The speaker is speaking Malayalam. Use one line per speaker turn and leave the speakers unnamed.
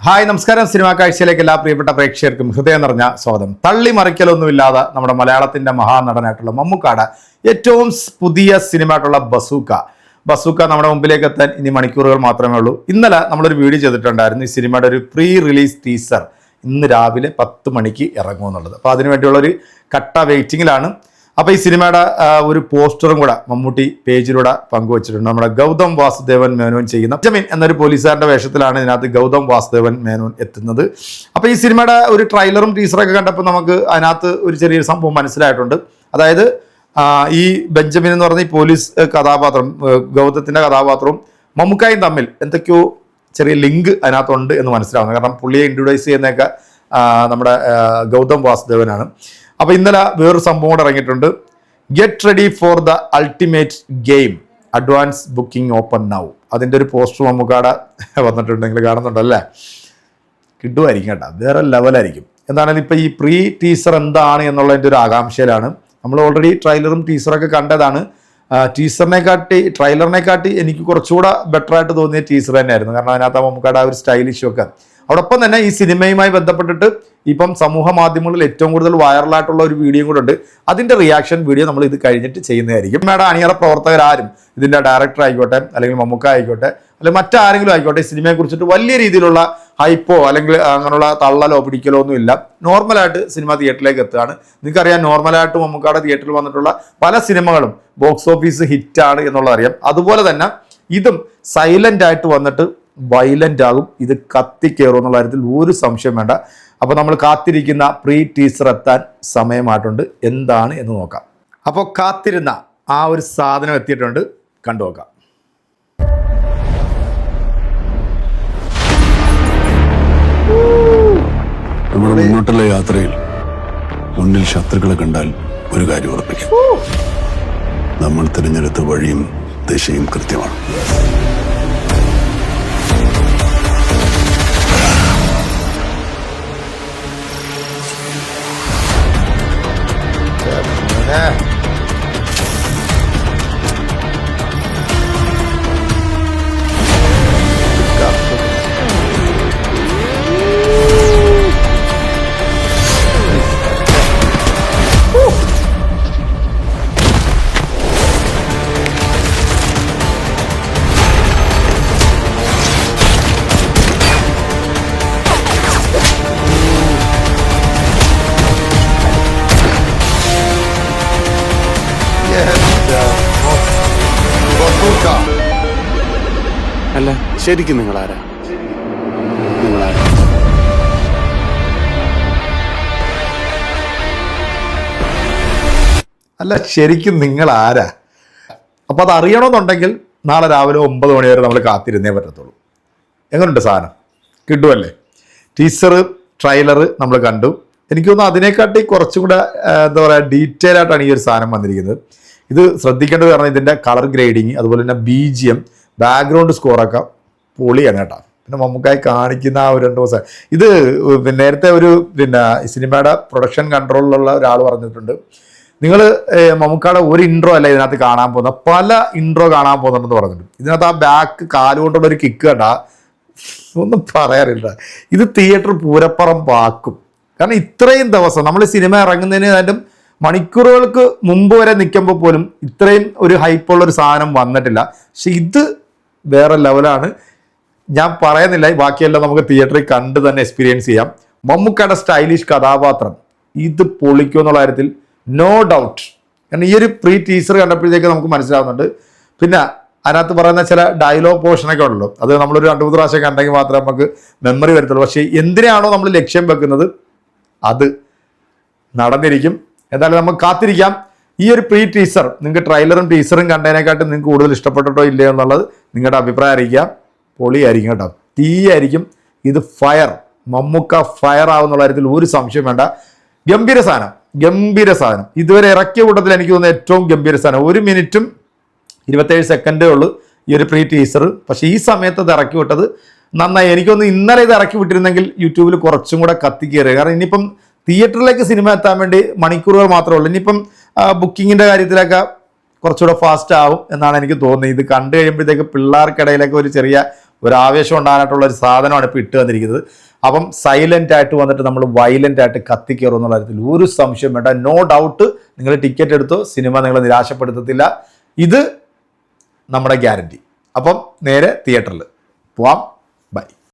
ഹായ് നമസ്കാരം. സിനിമാ കാഴ്ചയിലേക്ക് എല്ലാ പ്രിയപ്പെട്ട പ്രേക്ഷകർക്കും ഹൃദയം നിറഞ്ഞ സ്വാഗതം. തള്ളി മറിക്കലൊന്നുമില്ലാതെ നമ്മുടെ മലയാളത്തിന്റെ മഹാനടനായിട്ടുള്ള മമ്മൂക്കാട് ഏറ്റവും പുതിയ സിനിമയായിട്ടുള്ള ബസൂക്ക. ബസൂക്ക നമ്മുടെ മുമ്പിലേക്ക് എത്താൻ ഇനി മണിക്കൂറുകൾ മാത്രമേ ഉള്ളൂ. ഇന്നലെ നമ്മളൊരു വീഡിയോ ചെയ്തിട്ടുണ്ടായിരുന്നു ഈ സിനിമയുടെ ഒരു പ്രീ റിലീസ് ടീസർ ഇന്ന് രാവിലെ പത്ത് മണിക്ക് ഇറങ്ങുമെന്നുള്ളത്. അപ്പോൾ അതിനു വേണ്ടിയുള്ള ഒരു കട്ട വെയിറ്റിംഗിലാണ് അപ്പോൾ ഈ സിനിമയുടെ ഒരു പോസ്റ്ററും കൂടെ മമ്മൂട്ടി പേജിലൂടെ പങ്കുവച്ചിട്ടുണ്ട്. നമ്മുടെ ഗൗതം വാസുദേവൻ മേനോൻ ചെയ്യുന്ന ജമീൻ എന്നൊരു പോലീസുകാരന്റെ വേഷത്തിലാണ് ഇതിനകത്ത് ഗൗതം വാസുദേവൻ മേനോൻ എത്തുന്നത്. അപ്പോൾ ഈ സിനിമയുടെ ഒരു ട്രെയിലറും ടീസറും ടീസറൊക്കെ കണ്ടപ്പോൾ നമുക്ക് അതിനകത്ത് ഒരു ചെറിയൊരു സംഭവം മനസ്സിലായിട്ടുണ്ട്. അതായത് ഈ ബെഞ്ചമിൻ എന്ന് പറഞ്ഞ ഈ പോലീസ് കഥാപാത്രം ഗൗതത്തിന്റെ കഥാപാത്രവും മമ്മൂക്കായും തമ്മിൽ എന്തൊക്കെയോ ചെറിയ ലിങ്ക് അതിനകത്തുണ്ട് എന്ന് മനസ്സിലാവുന്നത് കാരണം പുള്ളിയെ ഇൻട്രൊഡ്യൂസ് ചെയ്യുന്നതൊക്കെ നമ്മുടെ ഗൗതം വാസുദേവനാണ്. അപ്പോൾ ഇന്നലെ വേറൊരു സംഭവം കൂടെ ഇറങ്ങിയിട്ടുണ്ട്. Get ready for the ultimate game advance booking open now അതിന്റെ ഒരു പോസ്റ്റർ മമ്മൂക്കാടെ വന്നിട്ടുണ്ടെങ്കിൽ കാണുന്നുണ്ടല്ലേ? കിട്ടുമായിരിക്കും കേട്ടോ. വേറെ ലെവലായിരിക്കും എന്താണെങ്കിലും ഇപ്പോൾ ഈ പ്രീ ടീസർ എന്താണ് എന്നുള്ളതിന്റെ ഒരു ആകാംക്ഷയിലാണ്. നമ്മൾ ഓൾറെഡി ട്രെയിലറും ടീസറും ടീസറൊക്കെ കണ്ടതാണ്. ടീസറിനെ കാട്ടി ട്രailer-നെ കാട്ടി എനിക്ക് കുറച്ചുകൂടെ ബെറ്ററായിട്ട് തോന്നിയ ടീസർ തന്നെയായിരുന്നു. കാരണം അതിനകത്ത് നമുക്ക് ആ ഒരു സ്റ്റൈലിഷും ഒക്കെ അതോടൊപ്പം തന്നെ ഈ സിനിമയുമായി ബന്ധപ്പെട്ടിട്ട് ഇപ്പം സമൂഹ മാധ്യമങ്ങളിൽ ഏറ്റവും കൂടുതൽ വൈറലായിട്ടുള്ള ഒരു വീഡിയോ കൂടെ ഉണ്ട്. അതിന്റെ റിയാക്ഷൻ വീഡിയോ നമ്മൾ ഇത് കഴിഞ്ഞിട്ട് ചെയ്യുന്നതായിരിക്കും. മേഡം അണിയറ പ്രവർത്തകരാരും ഇതിന്റെ ഡയറക്ടർ ആയിക്കോട്ടെ അല്ലെങ്കിൽ മമ്മൂക്ക ആയിക്കോട്ടെ അല്ലെങ്കിൽ മറ്റാരെങ്കിലും ആയിക്കോട്ടെ ഈ സിനിമയെ കുറിച്ചിട്ട് വലിയ രീതിയിലുള്ള ഹൈപ്പോ അല്ലെങ്കിൽ അങ്ങനെയുള്ള തള്ളലോ പിടിക്കലോ ഒന്നും ഇല്ല. നോർമലായിട്ട് സിനിമ തിയേറ്ററിലേക്ക് എത്തുകയാണ്. നിങ്ങൾക്കറിയാം നോർമലായിട്ട് മമ്മൂക്കാടെ തിയേറ്ററിൽ വന്നിട്ടുള്ള പല സിനിമകളും ബോക്സ് ഓഫീസ് ഹിറ്റാണ് എന്നുള്ളത് അറിയാം. അതുപോലെ തന്നെ ഇതും സൈലന്റ് ആയിട്ട് വന്നിട്ട് വയലന്റ് ആകും. ഇത് കത്തിക്കയറും എന്നുള്ള കാര്യത്തിൽ ഒരു സംശയം വേണ്ട. അപ്പോൾ നമ്മൾ കാത്തിരിക്കുന്ന പ്രീ ടീസർ എത്താൻ സമയമായിട്ടുണ്ട്. എന്താണ് എന്ന് നോക്കാം. അപ്പോൾ കാത്തിരുന്ന ആ ഒരു സാധനം എത്തിയിട്ടുണ്ട്. കണ്ടു നോക്കാം.
നമ്മുടെ മുന്നോട്ടുള്ള യാത്രയിൽ മുന്നിൽ ശത്രുക്കളെ കണ്ടാൽ ഒരു കാര്യം ഉറപ്പിക്കും. നമ്മൾ തിരഞ്ഞെടുത്ത വഴിയും ദിശയും കൃത്യമാണ്.
അല്ല ശരിക്കും നിങ്ങൾ ആരാ
അല്ല ശരിക്കും നിങ്ങൾ ആരാ അപ്പോൾ അത് അറിയണമെന്നുണ്ടെങ്കിൽ നാളെ രാവിലെ ഒമ്പത് മണി വരെ നമ്മൾ കാത്തിരുന്നേ പറ്റത്തുള്ളൂ. എങ്ങനെയുണ്ട് സാധനം? കിട്ടുമല്ലേ ടീസർ ട്രെയിലർ നമ്മൾ കണ്ടു. എനിക്ക് അതിനെക്കാട്ടി കുറച്ചും കൂടെ എന്താ പറയുക ഡീറ്റെയിൽ ആയിട്ടാണ് ഈ ഒരു സാധനം വന്നിരിക്കുന്നത്. ഇത് ശ്രദ്ധിക്കേണ്ടത് കാരണം ഇതിന്റെ കളർ ഗ്രേഡിങ് അതുപോലെ തന്നെ ബി ജി എം ബാക്ക്ഗ്രൗണ്ട് സ്കോറൊക്കെ പൊളിയാണ് കേട്ടോ. പിന്നെ മമ്മൂക്കായി കാണിക്കുന്ന ആ ഒരു രണ്ട് ദിവസം. ഇത് നേരത്തെ ഒരു പിന്നെ സിനിമയുടെ പ്രൊഡക്ഷൻ കൺട്രോളിലുള്ള ഒരാൾ പറഞ്ഞിട്ടുണ്ട്. നിങ്ങൾ മമ്മൂക്കാടെ ഒരു ഇൻട്രോ അല്ല ഇതിനകത്ത് കാണാൻ പോകുന്ന പല ഇൻട്രോ കാണാൻ പോകുന്നുണ്ടെന്ന് പറഞ്ഞിട്ടുണ്ട്. ഇതിനകത്ത് ആ ബാക്ക് കാലുകൊണ്ടുള്ള ഒരു കിക്ക് കേട്ടാ ഒന്നും പറയാറില്ല. ഇത് തിയേറ്റർ പൂരപ്പുറം പാക്കും കാരണം ഇത്രയും ദിവസം നമ്മൾ സിനിമ ഇറങ്ങുന്നതിന് മണിക്കൂറുകൾക്ക് മുമ്പ് വരെ നിൽക്കുമ്പോൾ പോലും ഇത്രയും ഒരു ഹൈപ്പുള്ള ഒരു സാധനം വന്നിട്ടില്ല. പക്ഷെ ഇത് വേറെ ലെവലാണ് ഞാൻ പറയുന്നില്ല ബാക്കിയെല്ലാം നമുക്ക് തിയേറ്ററിൽ കണ്ട് തന്നെ എക്സ്പീരിയൻസ് ചെയ്യാം. മമ്മൂക്കയുടെ സ്റ്റൈലിഷ് കഥാപാത്രം ഇത് പൊളിക്കും എന്നുള്ള കാര്യത്തിൽ നോ ഡൗട്ട് കാരണം ഈ ഒരു പ്രീ ടീസർ കണ്ടപ്പോഴത്തേക്ക് നമുക്ക് മനസ്സിലാവുന്നുണ്ട്. പിന്നെ അതിനകത്ത് പറയുന്ന ചില ഡയലോഗ് പോർഷനൊക്കെ ഉണ്ടല്ലോ. അത് നമ്മളൊരു രണ്ട് മൂന്ന് പ്രാവശ്യം കണ്ടെങ്കിൽ മാത്രമേ നമുക്ക് മെമ്മറി വരത്തുള്ളൂ. പക്ഷേ എന്തിനാണോ നമ്മൾ ലക്ഷ്യം വെക്കുന്നത്? അത് നടന്നിരിക്കും. എന്തായാലും നമുക്ക് കാത്തിരിക്കാം. ഈ ഒരു പ്രീ ടീസർ നിങ്ങൾക്ക് ട്രailer-ഉം ടീസറും കണ്ടതിനെക്കാട്ടും നിങ്ങൾക്ക് കൂടുതൽ ഇഷ്ടപ്പെട്ടിട്ടോ ഇല്ലയോ എന്നുള്ളത് നിങ്ങളുടെ അഭിപ്രായം അറിയിക്കാം പൊളിയായിരിക്കും കേട്ടോ. തീയായിരിക്കും. ഇത് ഫയർ മമ്മുക്ക ഫയർ ആവുന്നുള്ള കാര്യത്തിൽ ഒരു സംശയം വേണ്ട. ഗംഭീര സാധനം. ഗംഭീര സാധനം. ഇതുവരെ ഇറക്കിയ കൂട്ടത്തിൽ എനിക്ക് തോന്നുന്ന ഏറ്റവും ഗംഭീര സാധനം. ഒരു മിനിറ്റും ഇരുപത്തേഴ് സെക്കൻഡേ ഉള്ളൂ ഈ ഒരു പ്രീ ടീസർ പക്ഷേ ഈ സമയത്ത് അത് ഇറക്കി വിട്ടത് നന്നായി. എനിക്കൊന്ന് ഇന്നലെ ഇത് ഇറക്കി വിട്ടിരുന്നെങ്കിൽ യൂട്യൂബിൽ കുറച്ചും കൂടെ കത്തിക്കേറുക കാരണം ഇനിയിപ്പം തിയേറ്ററിലേക്ക് സിനിമ എത്താൻ വേണ്ടി മണിക്കൂറുകൾ മാത്രമേ ഉള്ളൂ. ഇനിയിപ്പം ബുക്കിങ്ങിന്റെ കാര്യത്തിലൊക്കെ കുറച്ചുകൂടെ ഫാസ്റ്റ് ആവും എന്നാണ് എനിക്ക് തോന്നുന്നത്. ഇത് കണ്ടു കഴിയുമ്പോഴത്തേക്ക് പിള്ളേർക്കിടയിലൊക്കെ ഒരു ചെറിയ ഒരു ആവേശം ഉണ്ടാകാനായിട്ടുള്ള ഒരു സാധനമാണ് ഇപ്പോൾ ഇട്ട് വന്നിരിക്കുന്നത്. അപ്പം സൈലന്റ് ആയിട്ട് വന്നിട്ട് നമ്മൾ വയലന്റ് ആയിട്ട് കത്തിക്കയറും എന്നുള്ള കാര്യത്തിൽ ഒരു സംശയം വേണ്ട. നോ ഡൗട്ട് നിങ്ങൾ ടിക്കറ്റ് എടുത്തോ സിനിമ നിങ്ങൾ നിരാശപ്പെടുത്തത്തില്ല. ഇത് നമ്മുടെ ഗ്യാരണ്ടി അപ്പം നേരെ തിയേറ്ററിൽ പോവാം. ബൈ